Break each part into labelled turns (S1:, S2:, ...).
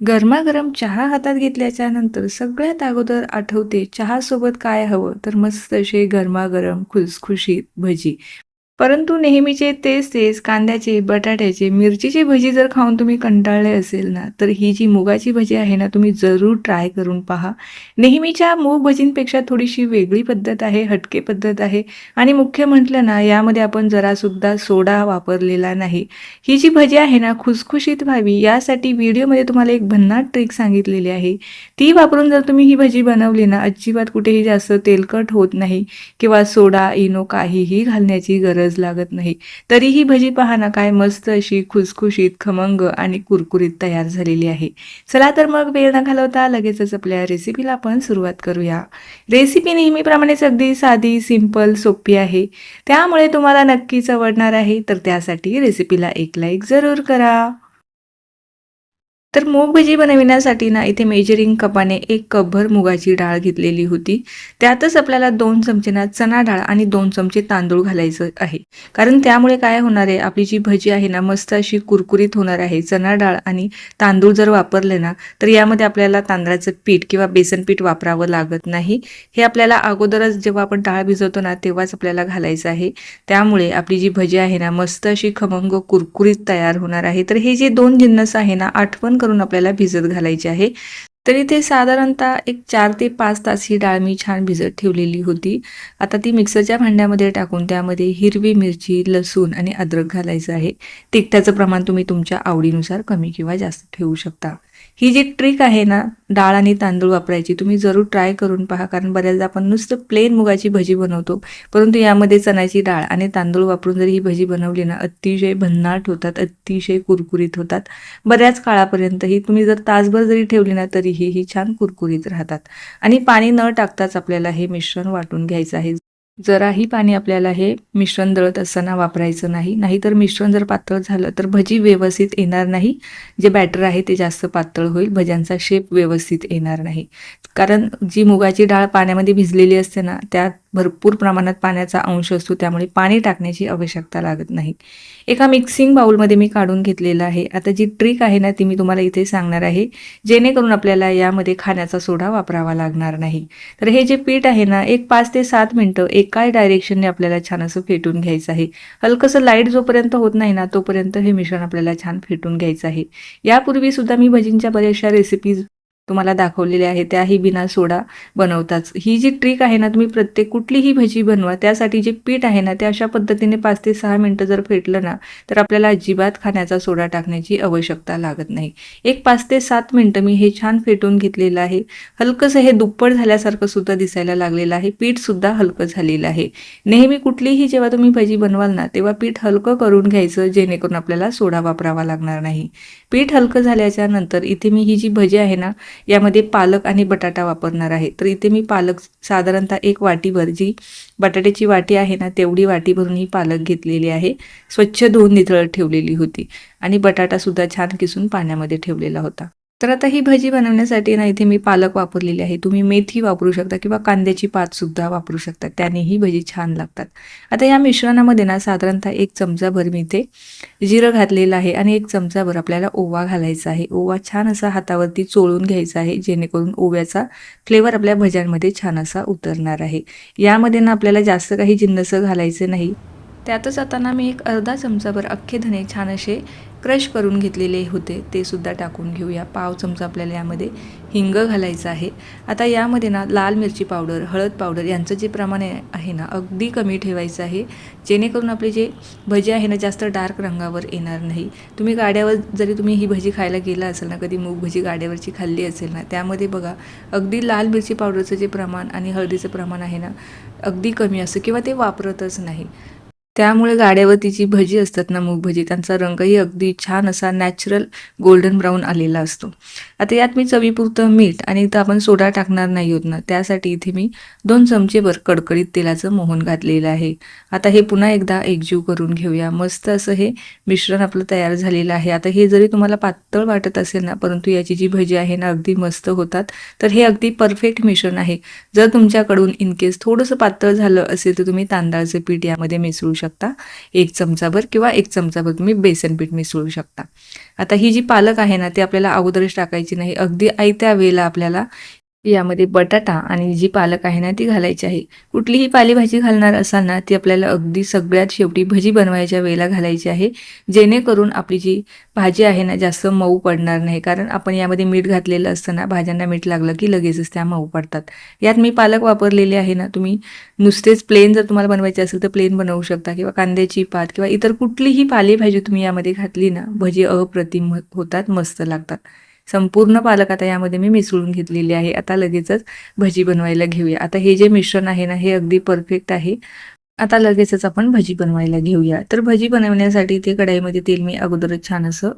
S1: गरमागरम चहा हातात घेतल्याच्या नंतर सगळ्यात अगोदर आठवते चहासोबत काय हवं? तर मस्त असे गरमागरम खुसखुशीत भजी. परंतु नेहमीचे तेच तेच कांद्याचे बटाट्याचे मिरचीची भजी जर खाऊन तुम्ही कंटाळले असेल ना तर ही जी मुगाची भजी आहे ना तुम्ही जरूर ट्राय करून पहा. नेहमीच्या मूग भजींपेक्षा थोडीशी वेगळी पद्धत आहे हटके पद्धत आहे. आणि मुख्य म्हटलं ना यामध्ये आपण जरासुद्धा सोडा वापरलेला नाही. ही जी भजी आहे ना खुसखुशीत व्हावी यासाठी व्हिडिओमध्ये तुम्हाला एक भन्नाट ट्रिक सांगितलेली आहे. ती वापरून जर तुम्ही ही भजी बनवली ना अजिबात कुठेही जास्त तेलकट होत नाही. किंवा सोडा इनो काहीही घालण्याची गरज लागत नाही. तरी ही भजी पहा ना काय मस्त अशी खुसखुशीत खमंग आणि कुरकुरीत तयार झालेली आहे. चला तर मग वेळ न घालवता लगेचच आपल्या रेसिपीला आपण सुरुवात करूया. रेसिपी नेहमीप्रमाणेच अगदी साधी सिंपल सोपी आहे. त्यामुळे तुम्हाला नक्कीच आवडणार आहे तर त्यासाठी रेसिपीला एक लाईक जरूर करा. तर मूग भजी बनविण्यासाठी ना इथे मेजरिंग कपाने एक कपभर मुगाची डाळ घेतलेली होती. त्यातच आपल्याला दोन चमचे ना चणा डाळ आणि दोन चमचे तांदूळ घालायचं आहे. कारण त्यामुळे काय होणार आहे आपली जी भजी आहे ना मस्त अशी कुरकुरीत होणार आहे. चणा डाळ आणि तांदूळ जर वापरले ना तर यामध्ये आपल्याला तांदळाचं पीठ किंवा बेसन पीठ वापरावं लागत नाही. हे आपल्याला अगोदरच जेव्हा आपण डाळ भिजवतो ना तेव्हाच आपल्याला घालायचं आहे. त्यामुळे आपली जी भजी आहे ना मस्त अशी खमंग कुरकुरीत तयार होणार आहे. तर हे जे दोन जिन्नस आहे ना आठवण करून आपल्याला भिजत घालायची आहे. तर इथे साधारणतः एक चार ते पाच तास ही डाळ मी छान भिजत ठेवलेली होती. आता ती मिक्सरच्या भांड्यामध्ये टाकून त्यामध्ये हिरवी मिरची लसूण आणि अद्रक घालायचं आहे. तिखटाचं प्रमाण तुम्ही तुमच्या आवडीनुसार कमी किंवा जास्त ठेवू शकता. ही जी ट्रिक आहे ना डाळ आणि तांदूळ वापरायची तुम्ही जरूर ट्राय करून पहा कारण बऱ्याचदा आपण नुसतं प्लेन मुगाची भजी बनवतो परंतु यामध्ये चण्याची डाळ आणि तांदूळ वापरून जर ही भजी बनवली ना अतिशय भन्नाट होतात अतिशय कुरकुरीत होतात. बऱ्याच काळापर्यंत ही तुम्ही जर तासभर जरी ठेवली ना तरीही ही छान कुरकुरीत राहतात. आणि पाणी न टाकताच आपल्याला हे मिश्रण वाटून घ्यायचं आहे. जराही पाणी आपल्याला हे मिश्रण दळत असताना वापरायचं नाही. नाहीतर मिश्रण जर पातळ झालं तर भजी व्यवस्थित येणार नाही. जे बॅटर आहे ते जास्त पातळ होईल. भज्यांचा शेप व्यवस्थित येणार नाही. कारण जी मुगाची डाळ पाण्यामध्ये भिजलेली असते ना त्यात भरपूर प्रमाणात पाण्याचा अंश असतो त्यामुळे पाणी टाकण्याची आवश्यकता लागत नाही. एका मिक्सिंग बाउलमध्ये मी काढून घेतलेलं आहे. आता जी ट्रिक आहे ना ती मी तुम्हाला इथे सांगणार आहे जेणेकरून आपल्याला यामध्ये खाण्याचा सोडा वापरावा लागणार नाही. तर हे जे पीठ आहे ना एक पाच ते सात मिनटं एकाच डायरेक्शनने आपल्याला छान असं फेटून घ्यायचं आहे. हलकंसं लाइट जोपर्यंत होत नाही ना तोपर्यंत हे मिश्रण आपल्याला छान फेटून घ्यायचं आहे. यापूर्वी सुद्धा मी भजींच्या बऱ्याचशा रेसिपीज तुम्हाला दाखवलेल्या आहे त्याही बिना सोडा बनवताच. ही जी ट्रिक आहे ना तुम्ही प्रत्येक कुठलीही भजी बनवा त्यासाठी जे पीठ आहे ना ते अशा पद्धतीने पाच ते सहा मिनटं जर फेटलं ना तर आपल्याला अजिबात खाण्याचा सोडा टाकण्याची आवश्यकता लागत नाही. एक पाच ते सात मिनटं मी हे छान फेटून घेतलेलं आहे. हलकंसं हे दुप्पट झाल्यासारखं सुद्धा दिसायला लागलेलं आहे. पीठसुद्धा हलकं झालेलं आहे. नेहमी कुठलीही जेव्हा तुम्ही भजी बनवाल ना तेव्हा पीठ हलकं करून घ्यायचं जेणेकरून आपल्याला सोडा वापरावा लागणार नाही. पीठ हलकं झाल्याच्यानंतर इथे मी ही जी भजी आहे ना यामध्ये पालक आणि बटाटा वापरणार आहे. तर इथे मी पालक साधारणतः एक वाटीभर जी बटाट्याची वाटी आहे ना तेवढी वाटी भरून ही पालक घेतलेली आहे. स्वच्छ धुवून नितळत ठेवलेली होती. आणि बटाटासुद्धा छान किसून पाण्यामध्ये ठेवलेला होता. तर आता ही भजी बनवण्यासाठी ना इथे मी पालक वापरलेली आहे. तुम्ही मेथी वापरू शकता किंवा कांद्याची पातसुद्धा वापरू शकता. त्यानेही भजी छान लागतात. आता या मिश्रणामध्ये ना साधारणतः एक चमचाभर मी इथे जिरं घातलेलं आहे आणि एक चमचाभर आपल्याला ओवा घालायचा आहे. ओवा छान असा हातावरती चोळून घ्यायचा आहे जेणेकरून ओव्याचा फ्लेवर आपल्या भज्यांमध्ये छान असा उतरणार आहे. यामध्ये ना आपल्याला जास्त काही जिन्नसं घालायचं नाही. त्यातच आता ना मी एक अर्धा चमचाभर अख्खे धणे छान असे क्रश करून घेतलेले होते ते सुद्धा टाकून घेऊया. पाव चमचा आपल्याला यामध्ये हिंग घालायचं आहे. आता यामध्ये ना लाल मिरची पावडर हळद पावडर यांचं जे प्रमाण आहे ना अगदी कमी ठेवायचं आहे. जेणेकरून आपले जे भजी आहे ना जास्त डार्क रंगावर येणार नाही. तुम्ही गाड्यावर जरी तुम्ही ही भजी खायला गेला असेल ना कधी मूग भजी गाड्यावरची खाल्ली असेल ना त्यामध्ये बघा अगदी लाल मिरची पावडरचं जे प्रमाण आणि हळदीचं प्रमाण आहे ना अगदी कमी असतं किंवा ते वापरतच नाही. त्यामुळे गाड्यावरती जी भजी असतात ना मूग भजी. त्यांचा रंगही अगदी छान असा नॅचरल गोल्डन ब्राऊन आलेला असतो. आता यात मी चवीपुरतं मीठ आणि इथं आपण सोडा टाकणार नाही होत ना. त्यासाठी इथे मी दोन चमचेभर कडकडीत तेलाचं मोहन घातलेलं आहे. आता हे पुन्हा एकदा एकजीव करून घेऊया. मस्त असं हे मिश्रण आपलं तयार झालेलं आहे. आता हे जरी तुम्हाला पातळ वाटत असेल ना परंतु याची जी भजी आहे ना अगदी मस्त होतात. तर हे अगदी परफेक्ट मिश्रण आहे. जर तुमच्याकडून इन केस थोडंसं पातळ झालं असेल तर तुम्ही तांदळाचं पीठ यामध्ये मिसळू शकता. शकता. एक चमचाभर किंवा एक चमचाभर तुम्ही बेसन पीठ मिसळू शकता. आता ही जी पालक आहे ना ती आपल्याला अगोदरच टाकायची नाही. अगदी आयत्या वेळेला आपल्याला यामध्ये बटाटा आणि जी पालक आहे ना ती घालायची आहे. कुठलीही पालेभाजी घालणार असाल ना ती आपल्याला अगदी सगळ्यात शेवटी भजी बनवायच्या वेळेला घालायची आहे. जेणेकरून आपली जी भाजी आहे ना जास्त मऊ पडणार नाही. कारण आपण यामध्ये मीठ घातलेलं असताना भाज्यांना मीठ लागलं की लगेचच त्या मऊ पडतात. यात मी पालक वापरलेली आहे ना तुम्ही नुसतेच प्लेन जर तुम्हाला बनवायचे असेल तर प्लेन बनवू शकता. किंवा कांद्याची पात किंवा इतर कुठलीही पालेभाजी तुम्ही यामध्ये घातली ना भजी अप्रतिम होतात मस्त लागतात. संपूर्ण पालक आता यामध्ये मी मिसळून घेतलेली आहे. आता लगेचच भजी बनवायला घेऊया. आता हे जे मिश्रण आहे ना हे अगदी परफेक्ट आहे. आता लगेचच आपण भजी बनवायला घेऊया. तर भजी बनवण्यासाठी ते कढाईमध्ये तेल मी अगोदरच छान असं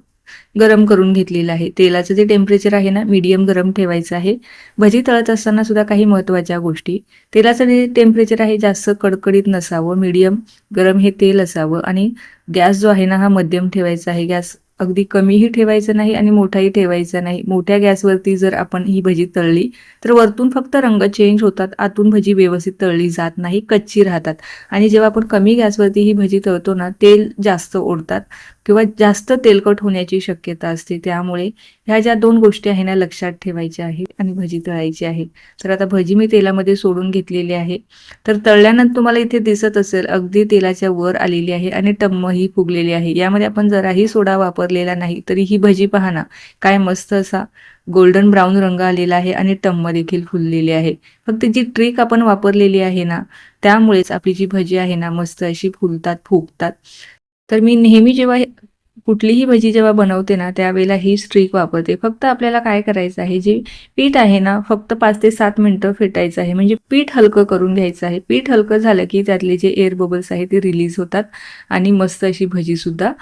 S1: गरम करून घेतलेलं आहे. तेलाचं जे टेम्परेचर आहे ना मीडियम गरम ठेवायचं आहे. भजी तळत असताना सुद्धा काही महत्त्वाच्या गोष्टी. तेलाचं जे टेम्परेचर आहे जास्त कडकडीत नसावं. मीडियम गरम हे तेल असावं. आणि गॅस जो आहे ना हा मध्यम ठेवायचा आहे. गॅस अगदी कमीही ठेवायचं नाही आणि मोठाही ठेवायचा नाही. मोठ्या गॅसवरती जर आपण ही भजी तळली तर वरतून फक्त रंग चेंज होतात आतून भजी व्यवस्थित तळली जात नाही कच्ची राहतात. आणि जेव्हा आपण कमी गॅसवरती ही भजी तळतो ना तेल जास्त ओढतात किंवा जास्त तेलकट होण्याची शक्यता असते. त्यामुळे ह्या ज्या दोन गोष्टी आहे ना लक्षात ठेवायच्या आहेत आणि भजी तळायची आहे. तर आता भजी मी तेलामध्ये सोडून घेतलेली आहे. तर तळल्यानंतर तुम्हाला इथे दिसत असेल अगदी तेलाच्या वर आलेली आहे आणि टम्म ही फुगलेली आहे. यामध्ये आपण जराही सोडा वापर वापरलेला नाही तरी ही भजी पहा ना. काय मस्त असा गोल्डन ब्राऊन रंग आलेला आहे आणि टम्म देखील फुललेली आहे. फक्त जी ट्रिक आपण वापरलेली आहे ना त्यामुळेच आपली जी भजी आहे ना मस्त अशी फुलतात फुगतात. तर मी नेहमी जेव्हा कुठलीही भजी जेव्हा बनवते ना त्यावेळेला ही स्ट्रीक वापरते. फक्त आपल्याला काय करायचं आहे जे पीठ आहे ना फक्त पाच ते सात मिनटं फेटायचं आहे. म्हणजे पीठ हलकं करून घ्यायचं आहे. पीठ हलकं झालं की त्यातले जे एअर बबल्स आहे ते रिलीज होतात आणि मस्त अशी भजीसुद्धा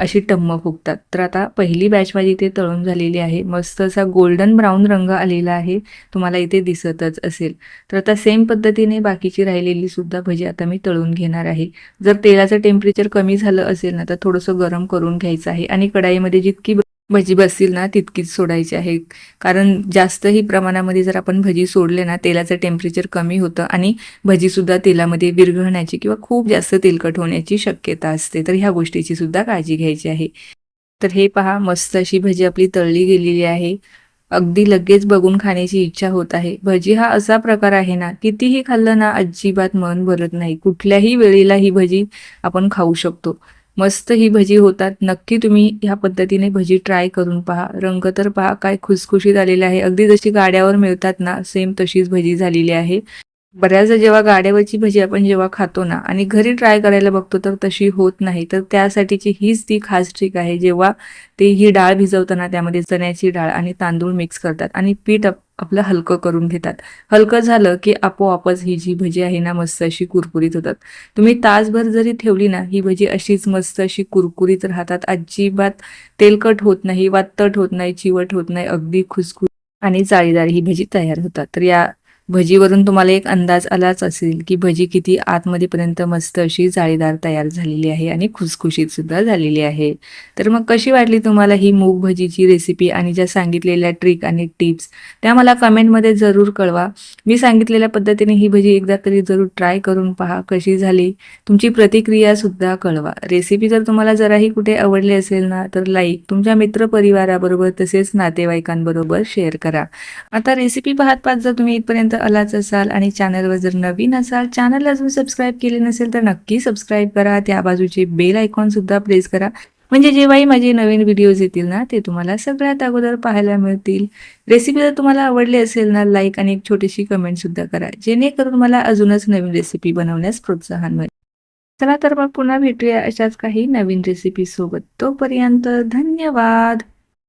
S1: अशी टम्म फुगतात. तर आता पहिली बॅच माझी इथे तळून झालेली आहे. मस्त असा गोल्डन ब्राऊन रंग आलेला आहे. तुम्हाला इथे दिसतच असेल. तर आता सेम पद्धतीने बाकीची राहिलेली सुद्धा भजी आता मी तळून घेणार आहे. जर तेलाचं टेम्परेचर कमी झालं असेल ना तर थोडंसं गरम करून घ्यायचं आहे. आणि कढाईमध्ये जितकी भजी बसतील ना तितकीच सोडायची आहे. कारण जास्तही प्रमाणामध्ये जर आपण भजी सोडले ना तेलाचं टेम्परेचर कमी होतं आणि भजीसुद्धा तेलामध्ये विरघळण्याची किंवा खूप जास्त तेलकट होण्याची शक्यता असते. तर ह्या गोष्टीची सुद्धा काळजी घ्यायची आहे. तर हे पहा मस्त अशी भजी आपली तळली गेलेली आहे. अगदी लगेच बघून खाण्याची इच्छा होत आहे. भजी हा असा प्रकार आहे ना कितीही खाल्लं ना अजिबात मन भरत नाही. कुठल्याही वेळेला ही भजी आपण खाऊ शकतो. मस्त ही भजी होतात. नक्की तुम्ही ह्या पद्धतीने भजी ट्राय करून पहा. रंग तर पहा काय खुसखुशीत आलेला आहे. अगदी जशी गाड्यावर मिळतात ना सेम तशीच भजी झालेली आहे. बऱ्याचदा जेव्हा गाड्यावरची भजी आपण जेव्हा खातो ना आणि घरी ट्राय करायला बघतो तर तशी होत नाही. तर त्यासाठीची हीच ती खास ट्रिक आहे. जेव्हा ते ही डाळ भिजवताना त्यामध्ये चण्याची डाळ आणि तांदूळ मिक्स करतात. आणि पीठ आपलं हलकं करून घेतात. हलकं झालं की आपोआपच ही जी भजी आहे ना मस्त अशी कुरकुरीत होतात. तुम्ही तासभर जरी ठेवली ना ही भजी अशीच मस्त अशी कुरकुरीत राहतात. अजिबात तेलकट होत नाही वातट होत नाही चिवट होत नाही अगदी खुसखुस आणि जाळीदार ही भजी तयार होतात. तर या भजीवरून तुम्हाला एक अंदाज आलाच असेल की भजी किती आतमध्येपर्यंत मस्त अशी जाळीदार तयार झालेली आहे आणि खुसखुशीत सुद्धा झालेली आहे. तर मग कशी वाटली तुम्हाला ही मूग भजीची रेसिपी आणि ज्या सांगितलेल्या ट्रिक आणि टिप्स त्या मला कमेंटमध्ये जरूर कळवा. मी सांगितलेल्या पद्धतीने ही भजी एकदा तरी जरूर ट्राय करून पहा कशी झाली. तुमची प्रतिक्रिया सुद्धा कळवा. रेसिपी जर तुम्हाला जराही कुठे आवडली असेल ना तर लाईक तुमच्या मित्रपरिवाराबरोबर तसेच नातेवाईकांबरोबर शेअर करा. आता रेसिपी पाहत पाहत जर तुम्ही इथपर्यंत आलाच असाल आणि चॅनलवर जर नवीन असाल चॅनल अजून सबस्क्राईब केले नसेल तर नक्की सबस्क्राईब करा. त्या बाजूचे बेल आयकॉन सुद्धा प्रेस करा. म्हणजे जेव्हाही माझे नवीन व्हिडिओज येतील ना ते तुम्हाला सगळ्यात अगोदर पाहायला मिळतील. रेसिपी जर तुम्हाला आवडली असेल ना लाईक आणि एक छोटीशी कमेंट सुद्धा करा. जेणेकरून मला अजूनच नवीन रेसिपी बनवण्यास प्रोत्साहन मिळेल. चला तर मग पुन्हा भेटूया अशाच काही नवीन रेसिपी सोबत. तोपर्यंत धन्यवाद!